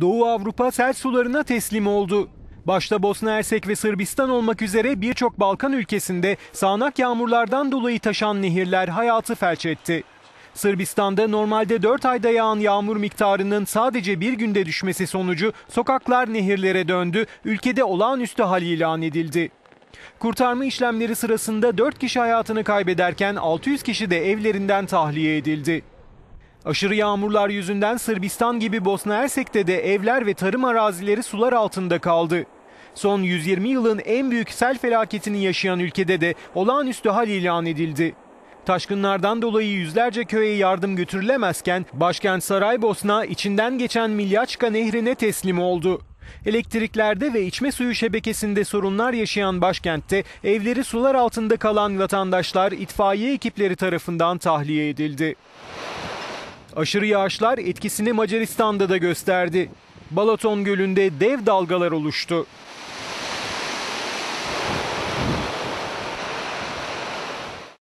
Doğu Avrupa sel sularına teslim oldu. Başta Bosna Hersek ve Sırbistan olmak üzere birçok Balkan ülkesinde sağanak yağmurlardan dolayı taşan nehirler hayatı felç etti. Sırbistan'da normalde 4 ayda yağan yağmur miktarının sadece bir günde düşmesi sonucu sokaklar nehirlere döndü, ülkede olağanüstü hal ilan edildi. Kurtarma işlemleri sırasında 4 kişi hayatını kaybederken 600 kişi de evlerinden tahliye edildi. Aşırı yağmurlar yüzünden Sırbistan gibi Bosna Hersek'te de evler ve tarım arazileri sular altında kaldı. Son 120 yılın en büyük sel felaketini yaşayan ülkede de olağanüstü hal ilan edildi. Taşkınlardan dolayı yüzlerce köye yardım götürülemezken başkent Saraybosna içinden geçen Milyaçka nehrine teslim oldu. Elektriklerde ve içme suyu şebekesinde sorunlar yaşayan başkentte evleri sular altında kalan vatandaşlar itfaiye ekipleri tarafından tahliye edildi. Aşırı yağışlar etkisini Macaristan'da da gösterdi. Balaton Gölü'nde dev dalgalar oluştu.